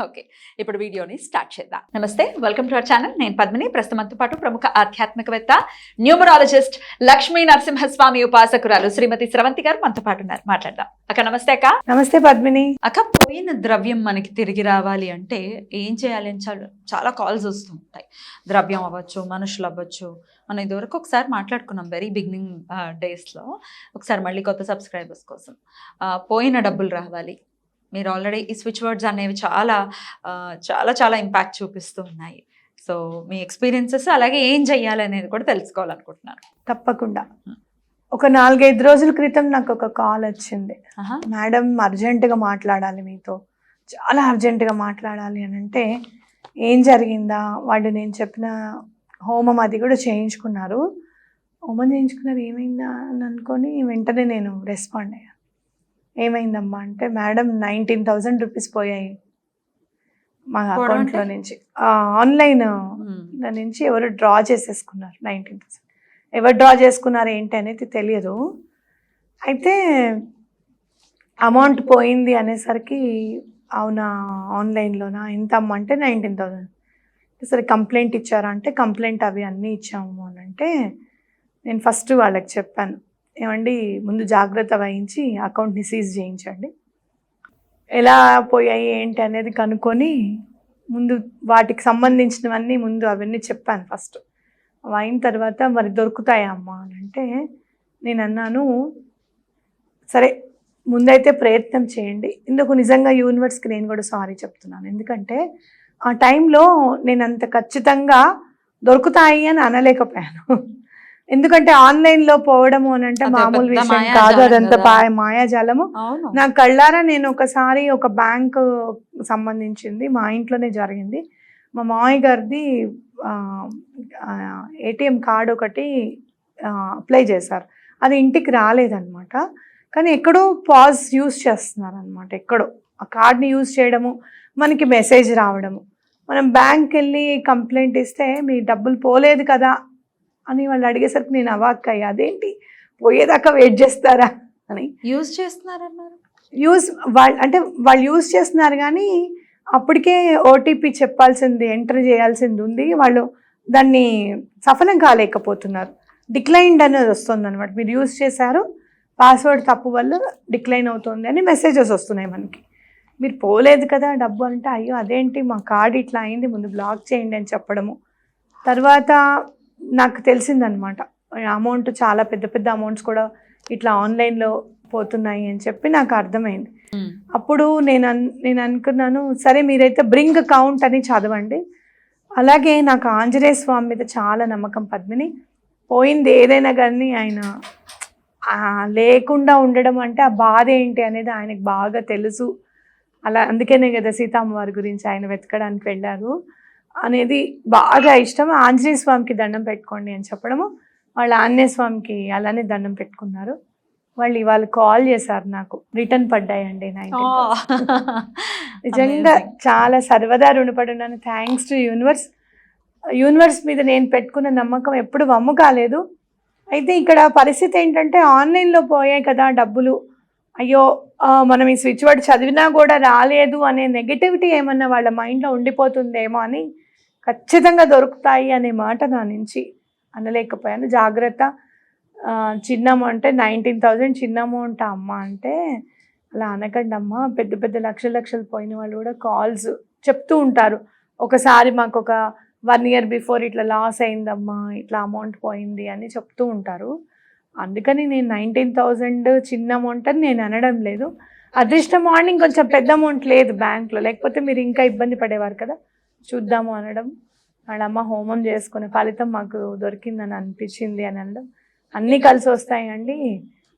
Okay ఇప్పుడు వీడియోని start చేద్దాం. నమస్తే వెల్కమ్ టు అవర్ ఛానల్. నేను పద్మిని. ప్రస్తుతంతో పాటు ప్రముఖ ఆధ్యాత్మికవేత్త న్యూమరాలజిస్ట్ లక్ష్మీ నరసింహస్వామి ఉపాసకురాలు శ్రీమతి స్రవంతి గారు మనతో పాటు ఉన్నారు. మాట్లాడదాం. అక్క నమస్తే అక్క. నమస్తే పద్మిని. అక్క పోయిన ద్రవ్యం మనకి తిరిగి రావాలి అంటే ఏం చేయాలి అని చాలా చాలా కాల్స్ వస్తూ ఉంటాయి ద్రవ్యం అవ్వచ్చు మనుషులు అవ్వచ్చు. మనం ఇదివరకు ఒకసారి మాట్లాడుకున్నాం వెరీ బిగినింగ్ డేస్లో ఒకసారి మళ్ళీ కొత్త సబ్స్క్రైబర్స్ కోసం. పోయిన డబ్బులు రావాలి. మీరు ఆల్రెడీ ఈ స్విచ్ వర్డ్స్ అనేవి చాలా చాలా చాలా ఇంపాక్ట్ చూపిస్తూ ఉన్నాయి. సో మీ ఎక్స్పీరియన్సెస్ అలాగే ఏం చెయ్యాలి అనేది కూడా తెలుసుకోవాలనుకుంటున్నాను. తప్పకుండా. ఒక నాలుగైదు రోజుల క్రితం నాకు ఒక కాల్ వచ్చింది. మేడం అర్జెంటుగా మాట్లాడాలి మీతో. చాలా అర్జెంటుగా మాట్లాడాలి అని అంటే ఏం జరిగిందా? వాళ్ళు నేను చెప్పిన హోమం అది కూడా చేయించుకున్నారు. హోమం చేయించుకున్నారు ఏమైందా? అని అనుకొని వెంటనే నేను రెస్పాండ్ అయ్యాను ఏమైందమ్మా అంటే మేడం నైన్టీన్ థౌజండ్ రూపీస్ పోయాయి మా అకౌంట్లో? నుంచి. ఆన్లైన్. దాని నుంచి ఎవరు డ్రా చేసేసుకున్నారు నైన్టీన్ పర్సెంట్ ఎవరు డ్రా చేసుకున్నారు ఏంటి అనేది తెలియదు. అయితే అమౌంట్ పోయింది అనేసరికి అవునా ఆన్లైన్లోనా? ఎంత అమ్మ అంటే నైన్టీన్ థౌజండ్ సరే కంప్లైంట్ ఇచ్చారా అంటే కంప్లైంట్ అవి అన్నీ ఇచ్చాము అని అంటే నేను ఫస్ట్ వాళ్ళకి చెప్పాను. ఏమండి ముందు జాగ్రత్త వహించి అకౌంట్ని సీజ్ చేయించండి. ఎలా పోయాయి ఏంటి అనేది కనుక్కొని ముందు వాటికి సంబంధించినవన్నీ ముందు అవన్నీ చెప్పాను ఫస్ట్. అవి అయిన తర్వాత మరి దొరుకుతాయా అమ్మా అని అంటే నేను అన్నాను సరే ముందైతే ప్రయత్నం చేయండి. ఇందుకు నిజంగా యూనివర్స్కి నేను కూడా సారీ చెప్తున్నాను. ఎందుకంటే ఆ టైంలో నేను అంత ఖచ్చితంగా దొరుకుతాయి అని అనలేకపోయాను. ఎందుకంటే ఆన్లైన్లో పోవడము అని అంటే మామూలు విషయం కాదు అదంతా మాయాజాలము నా కళ్ళారా నేను ఒకసారి ఒక బ్యాంక్ సంబంధించింది మా ఇంట్లోనే జరిగింది. మా మామయ్య గారిది ఏటీఎం కార్డ్ ఒకటి అప్లై చేశారు. అది ఇంటికి రాలేదన్నమాట. కానీ ఎక్కడో పాజ్ యూస్ చేస్తున్నారు అనమాట ఎక్కడో. ఆ కార్డ్ని యూస్ చేయడము మనకి మెసేజ్ రావడము. మనం బ్యాంక్ వెళ్ళి కంప్లైంట్ ఇస్తే మీ డబ్బులు పోలేదు కదా అని వాళ్ళు అడిగేసరికి నేను అవాక్ అయ్యా అదేంటి? పోయేదాకా వెయిట్ చేస్తారా? అని. యూజ్ చేస్తున్నారన్నారు? యూస్ వాళ్ళు అంటే వాళ్ళు యూస్ చేస్తున్నారు కానీ అప్పటికే ఓటీపీ చెప్పాల్సింది ఎంటర్ చేయాల్సింది ఉంది. వాళ్ళు దాన్ని సఫలం కాలేకపోతున్నారు. డిక్లైన్డ్ అనేది వస్తుంది అనమాట మీరు యూస్ చేశారు పాస్వర్డ్ తప్పు వల్ల డిక్లైన్ అవుతుంది అని మెసేజెస్ వస్తున్నాయి మనకి. మీరు పోలేదు కదా డబ్బు అంటే అయ్యో అదేంటి? మా కార్డ్ ఇట్లా అయింది ముందు బ్లాక్ చేయండి అని చెప్పడము. తర్వాత నాకు తెలిసిందనమాట. అమౌంట్ చాలా పెద్ద పెద్ద అమౌంట్స్ కూడా ఇట్లా ఆన్లైన్లో పోతున్నాయి అని చెప్పి నాకు అర్థమైంది. అప్పుడు నేను అన్ నేను అనుకున్నాను సరే మీరైతే బ్రింగ్ కౌంట్ అని చదవండి. అలాగే నాకు ఆంజనేయ స్వామి మీద చాలా నమ్మకం పద్మిని. పోయింది ఏదైనా కానీ ఆయన లేకుండా ఉండడం అంటే ఆ బాధ ఏంటి అనేది ఆయనకు బాగా తెలుసు. అలా అందుకనే కదా సీతమ్మ వారి గురించి ఆయన వెతకడానికి వెళ్ళారు. అనేది బాగా ఇష్టం. ఆంజనేయ స్వామికి దండం పెట్టుకోండి అని చెప్పడము. వాళ్ళ ఆంజనేయ స్వామికి అలానే దండం పెట్టుకున్నారు. వాళ్ళు ఇవాళ కాల్ చేశారు నాకు. రిటర్న్ పడ్డాయండి నైన్టీన్ నిజంగా చాలా సర్వదా రుణపడి ఉన్నాను థ్యాంక్స్ టు యూనివర్స్ యూనివర్స్ మీద నేను పెట్టుకున్న నమ్మకం ఎప్పుడు వమ్ము కాలేదు. అయితే ఇక్కడ పరిస్థితి ఏంటంటే ఆన్లైన్లో పోయాయి కదా డబ్బులు. అయ్యో మనం ఈ స్విచ్ వర్డ్ చదివినా కూడా రాలేదు అనే నెగటివిటీ ఏమన్నా వాళ్ళ మైండ్లో ఉండిపోతుందేమో అని ఖచ్చితంగా దొరుకుతాయి అనే మాట నా నుంచి అనలేకపోయాను. జాగ్రత్త. చిన్నమ్మ చిన్న నైన్టీన్ థౌజండ్ చిన్న అమౌంట్ అమ్మ అంటే అలా అనకండి అమ్మ పెద్ద పెద్ద లక్షలు లక్షలు పోయిన వాళ్ళు కూడా కాల్స్ చెప్తూ ఉంటారు. ఒకసారి మాకు ఒక వన్ ఇయర్ బిఫోర్ ఇట్లా లాస్ అయిందమ్మా ఇట్లా అమౌంట్ పోయింది అని చెప్తూ ఉంటారు. అందుకని నేను నైన్టీన్ థౌజండ్ చిన్న అమౌంట్ అని నేను అనడం లేదు. అదృష్టం మార్నింగ్ కొంచెం పెద్ద అమౌంట్ లేదు బ్యాంక్లో లేకపోతే మీరు ఇంకా ఇబ్బంది పడేవారు కదా. చూద్దాము అనడం వాళ్ళ అమ్మ హోమం చేసుకునే ఫలితం మాకు దొరికిందని అనిపించింది అని అనడం. అన్నీ కలిసి వస్తాయండి.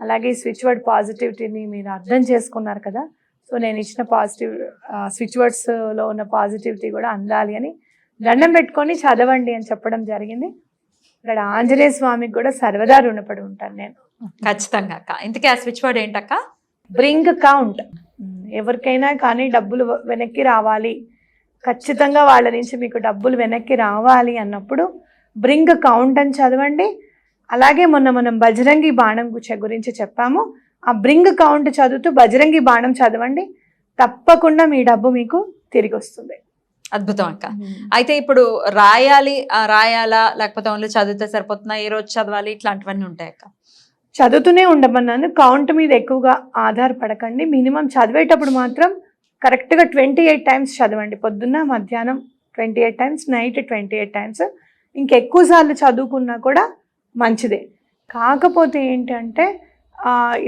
అలాగే స్విచ్ వర్డ్ పాజిటివిటీని మీరు అర్థం చేసుకున్నారు కదా. సో నేను ఇచ్చిన పాజిటివ్ స్విచ్ వర్డ్స్లో ఉన్న పాజిటివిటీ కూడా అందాలి అని దండం పెట్టుకొని చదవండి అని చెప్పడం జరిగింది. ఇక్కడ ఆంజనేయ స్వామికి కూడా సర్వదా రుణపడి ఉంటాను నేను. ఖచ్చితంగా అక్క. ఇంతకీ ఆ స్విచ్ వర్డ్ ఏంటక్క? బ్రింగ్ కౌంట్ ఎవరికైనా కానీ డబ్బులు వెనక్కి రావాలి. ఖచ్చితంగా వాళ్ళ నుంచి మీకు డబ్బులు వెనక్కి రావాలి అన్నప్పుడు బ్రింగ్ కౌంట్ అని చదవండి. అలాగే మొన్న మనం బజరంగి బాణం గుచ్చ- గురించి చెప్పాము. ఆ బ్రింగ్ కౌంట్ చదువుతూ బజరంగి బాణం చదవండి. తప్పకుండా మీ డబ్బు మీకు తిరిగి వస్తుంది. అద్భుతం అక్క. అయితే ఇప్పుడు రాయాలి ఆ, రాయాలా లేకపోతే ఓన్లీ చదివితే సరిపోతుందా? ఏ రోజు చదవాలి? ఇట్లాంటివన్నీ ఉంటాయి అక్క. చదువుతూనే ఉండమన్నాను. కౌంట్ మీద ఎక్కువగా ఆధారపడకండి. మినిమం చదివేటప్పుడు మాత్రం కరెక్ట్గా ట్వంటీ ఎయిట్ టైమ్స్ చదవండి. పొద్దున్న మధ్యాహ్నం twenty eight times night twenty eight times. ఇంకెక్కువ సార్లు చదువుకున్నా కూడా మంచిదే. కాకపోతే ఏంటంటే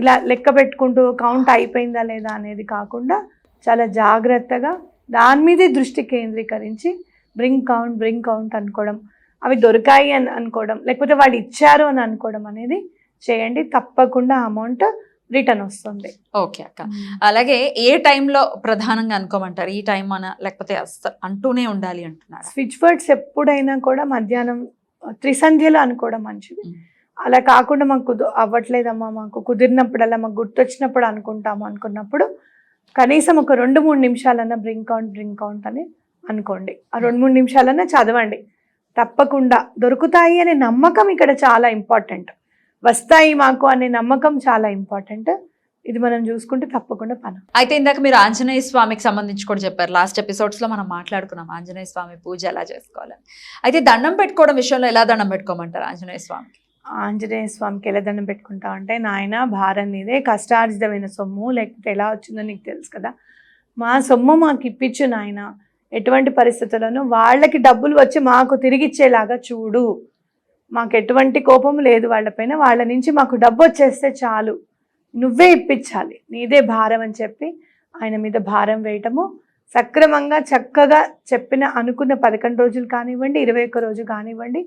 ఇలా లెక్క పెట్టుకుంటూ కౌంట్ అయిపోయిందా లేదా అనేది కాకుండా చాలా జాగ్రత్తగా దాని మీదే దృష్టి కేంద్రీకరించి బ్రింగ్ కౌంట్ బ్రింగ్ కౌంట్ అనుకోవడం అవి దొరికాయి అని అనుకోవడం లేకపోతే వాళ్ళు ఇచ్చారు అని అనుకోవడం అనేది చేయండి. తప్పకుండా అమౌంట్ రిటర్న్ వస్తుంది. ఓకే అక్క. అలాగే ఏ టైంలో ప్రధానంగా అనుకోమంటారు? ఈ టైం అన లేకపోతే అంటూనే ఉండాలి అంటున్నారు? స్విచ్ వర్డ్స్ ఎప్పుడైనా కూడా మధ్యాహ్నం త్రిసంధ్యలో అనుకోవడం మంచిది. అలా కాకుండా మాకు కుదు అవ్వట్లేదమ్మా మాకు కుదిరినప్పుడల్లా మాకు గుర్తొచ్చినప్పుడు అనుకుంటాము అనుకున్నప్పుడు కనీసం ఒక రెండు మూడు నిమిషాలన్నా బ్రింక్ కౌంట్ డ్రింక్ కౌంట్ అని అనుకోండి. ఆ రెండు మూడు నిమిషాలన్నా చదవండి. తప్పకుండా దొరుకుతాయి అనే నమ్మకం ఇక్కడ చాలా ఇంపార్టెంట్ వస్తాయి మాకు అనే నమ్మకం చాలా ఇంపార్టెంట్. ఇది మనం చూసుకుంటే తప్పకుండా పని. అయితే ఇందాక మీరు ఆంజనేయ స్వామికి సంబంధించి కూడా చెప్పారు. లాస్ట్ ఎపిసోడ్స్లో మనం మాట్లాడుకున్నాం ఆంజనేయ స్వామి పూజ ఎలా చేసుకోవాలని అయితే దండం పెట్టుకోవడం విషయంలో ఎలా దండం పెట్టుకోమంటారు ఆంజనేయ స్వామికి? ఆంజనేయ స్వామికి ఎలా దండం పెట్టుకుంటావు అంటే నాయన భారం నీదే కష్టార్జితమైన సొమ్ము లేకపోతే ఎలా వచ్చిందో నీకు తెలుసు కదా. మా సొమ్ము మాకు ఇప్పించు నాయన. ఎటువంటి పరిస్థితులను వాళ్ళకి డబ్బులు వచ్చి మాకు తిరిగి ఇచ్చేలాగా చూడు. మాకు ఎటువంటి కోపం లేదు వాళ్ళపైన వాళ్ళ నుంచి మాకు డబ్బు వచ్చేస్తే చాలు. నువ్వే ఇప్పించాలి. నీదే భారం అని చెప్పి ఆయన మీద భారం వేయటము. సక్రమంగా చక్కగా చెప్పిన అనుకున్న పదకొండు రోజులు కానివ్వండి ఇరవై ఒక్క రోజు కానివ్వండి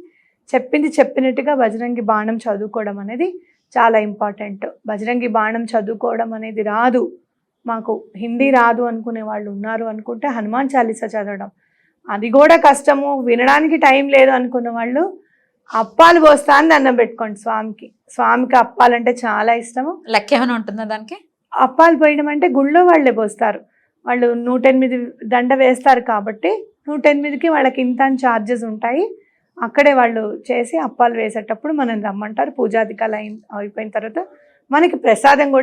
చెప్పింది చెప్పినట్టుగా బజరంగి బాణం చదువుకోవడం అనేది చాలా ఇంపార్టెంట్. బజరంగి బాణం చదువుకోవడం అనేది రాదు. మాకు హిందీ రాదు అనుకునే వాళ్ళు ఉన్నారు అనుకుంటే హనుమాన్ చాలీసా చదవడం. అది కూడా కష్టము. వినడానికి టైం లేదు అనుకున్న వాళ్ళు అప్పాలు పోస్తా అని దండం పెట్టుకోండి స్వామికి. స్వామికి అప్పాలంటే చాలా ఇష్టము. లెక్క ఏమైనా ఉంటుందా దానికి? అప్పాలు పోయడం అంటే గుళ్ళో వాళ్ళే పోస్తారు. వాళ్ళు నూట ఎనిమిది దండ వేస్తారు కాబట్టి నూట ఎనిమిదికి వాళ్ళకి ఇంత ఛార్జెస్ ఉంటాయి. అక్కడే వాళ్ళు చేసి అప్పాలు వేసేటప్పుడు మనం రమ్మంటారు. పూజాధికాలు అయిన అయిపోయిన తర్వాత మనకి ప్రసాదం కూడా